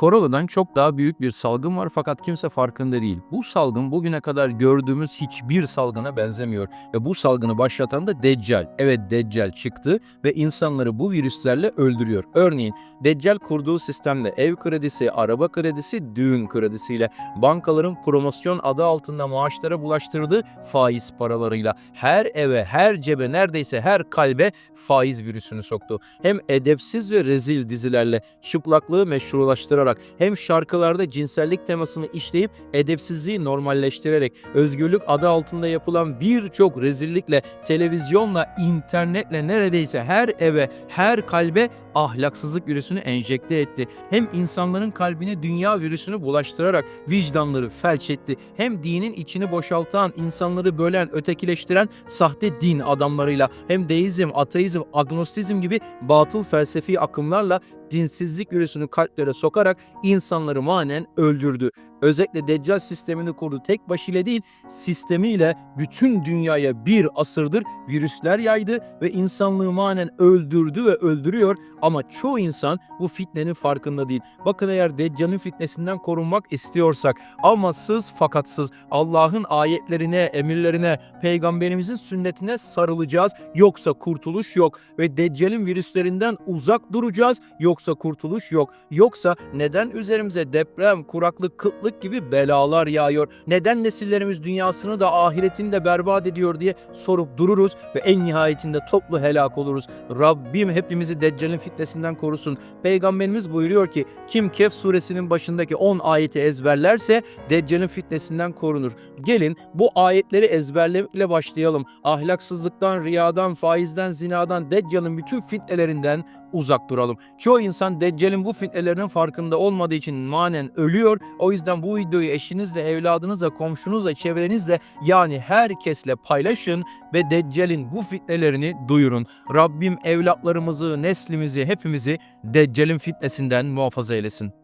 Koronadan çok daha büyük bir salgın var fakat kimse farkında değil. Bu salgın bugüne kadar gördüğümüz hiçbir salgına benzemiyor ve bu salgını başlatan da Deccal. Evet Deccal çıktı ve insanları bu virüslerle öldürüyor. Örneğin Deccal kurduğu sistemde ev kredisi, araba kredisi, düğün kredisiyle bankaların promosyon adı altında maaşlara bulaştırdığı faiz paralarıyla her eve, her cebe, neredeyse her kalbe faiz virüsünü soktu. Hem edepsiz ve rezil dizilerle çıplaklığı meşrulaştırarak hem şarkılarda cinsellik temasını işleyip edepsizliği normalleştirerek özgürlük adı altında yapılan birçok rezillikle televizyonla, internetle neredeyse her eve, her kalbe ahlaksızlık virüsünü enjekte etti. Hem insanların kalbine dünya virüsünü bulaştırarak vicdanları felç etti. Hem dinin içini boşaltan, insanları bölen, ötekileştiren sahte din adamlarıyla hem deizm, ateizm, agnostizm gibi batıl felsefi akımlarla dinsizlik virüsünü kalplere sokarak insanları manen öldürdü. Özellikle Deccal sistemini kurdu. Tek başıyla değil, sistemiyle bütün dünyaya bir asırdır virüsler yaydı ve insanlığı manen öldürdü ve öldürüyor. Ama çoğu insan bu fitnenin farkında değil. Bakın eğer Deccal'in fitnesinden korunmak istiyorsak amaçsız fakatsız Allah'ın ayetlerine, emirlerine, peygamberimizin sünnetine sarılacağız. Yoksa kurtuluş yok ve Deccal'in virüslerinden uzak duracağız. Yoksa kurtuluş yok. Yoksa neden üzerimize deprem, kuraklık, kıtlık gibi belalar yağıyor? Neden nesillerimiz dünyasını da ahiretini de berbat ediyor diye sorup dururuz ve en nihayetinde toplu helak oluruz. Rabbim hepimizi Deccal'in fitnesinden korusun. Peygamberimiz buyuruyor ki kim Kehf suresinin başındaki 10 ayeti ezberlerse Deccal'in fitnesinden korunur. Gelin bu ayetleri ezberlemekle başlayalım. Ahlaksızlıktan, riyadan, faizden, zinadan, Deccal'in bütün fitnelerinden uzak duralım. Çoğu insan Deccal'in bu fitnelerinin farkında olmadığı için manen ölüyor. O yüzden bu videoyu eşinizle, evladınızla, komşunuzla, çevrenizle yani herkesle paylaşın ve Deccal'in bu fitnelerini duyurun. Rabbim evlatlarımızı, neslimizi, hepimizi Deccal'in fitnesinden muhafaza eylesin.